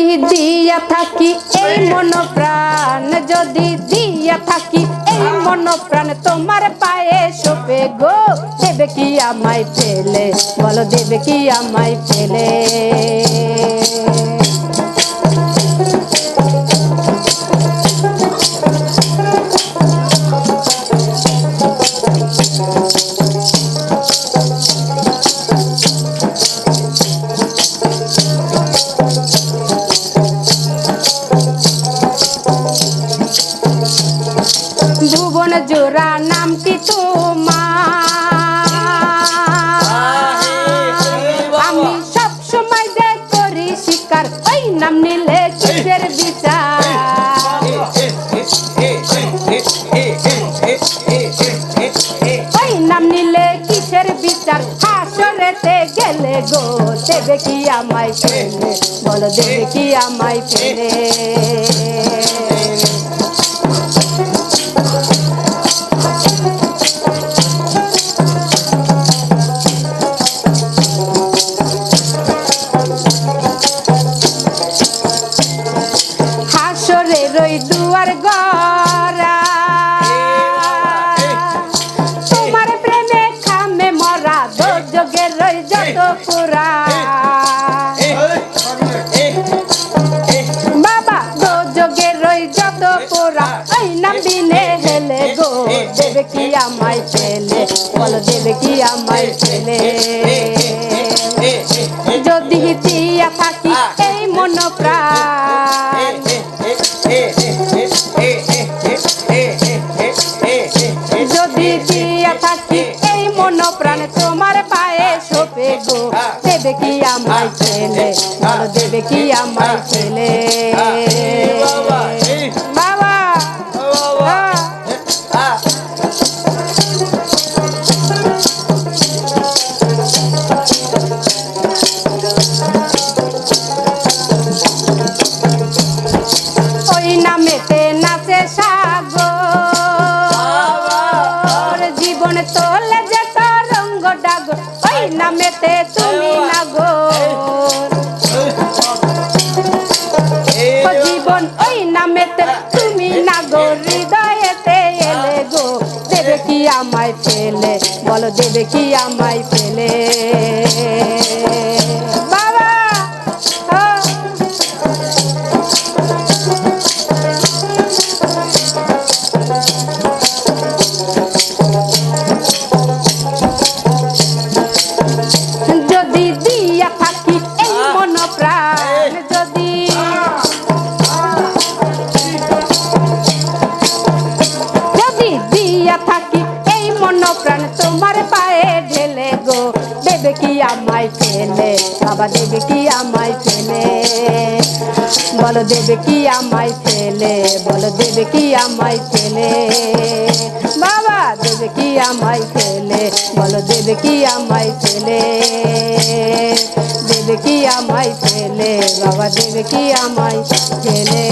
যদি দিয়া থাকি এই মন প্রাণ। যদি দিয়া থাকি এই মন প্রাণ তোমার পায়ে সোপে গো। দেবে কি আমায় ফেলে? বলো দেবে কি আমায় ফেলে? ভুবন জোড়া নামটি তোমার? আমি সব সময় যে করি শিকার ওই নাম নিলে কিসের বিচার? ওই নাম নিলে কিসের বিচার? হাসরেতে গেলে গো দেবে কি আমায় ফেলে? বলো দেবে কি আমায় ফেলে? হাসরে রই দুয়ার গড়া। তোমার প্রেমে খামে মরা দো যত পুরা। বাবা দো যোগে রই যত পুরা। ওই নাম দিনে হেলে দেবে কি আমায় ফেলে বলো দেবে কি আমায় ফেলে যদি দিয়া থাকি, এই মন দেবে কি আমায় ছেলে বলো দেবে কি আমায় ছেলে তোলে যে রঙ্গ ডাগর। ওই নামেতে তুমি জীবন ওই নামেতে। তুমি না গো, হৃদয়েতে এলে গো। দেবে কি আমায় ফেলে বলো দেবে কি আমায় ফেলে প্রাণ তোমার পায়ে ঢেলে গো। দেবে কি আমায় ফেলে বাবা, দেবে কি আমায় ফেলে বলো, দেবে কি আমায় ফেলে বলো, দেবে কি আমায় ফেলে বাবা, দেবে কি আমায় ফেলে বলো, দেবে কি আমায় ফেলে দেবে কি আমায় ফেলে বাবা, দেবে কি আমায় ফেলে